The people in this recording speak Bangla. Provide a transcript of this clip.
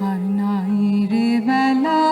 আর নাই রে বেলা।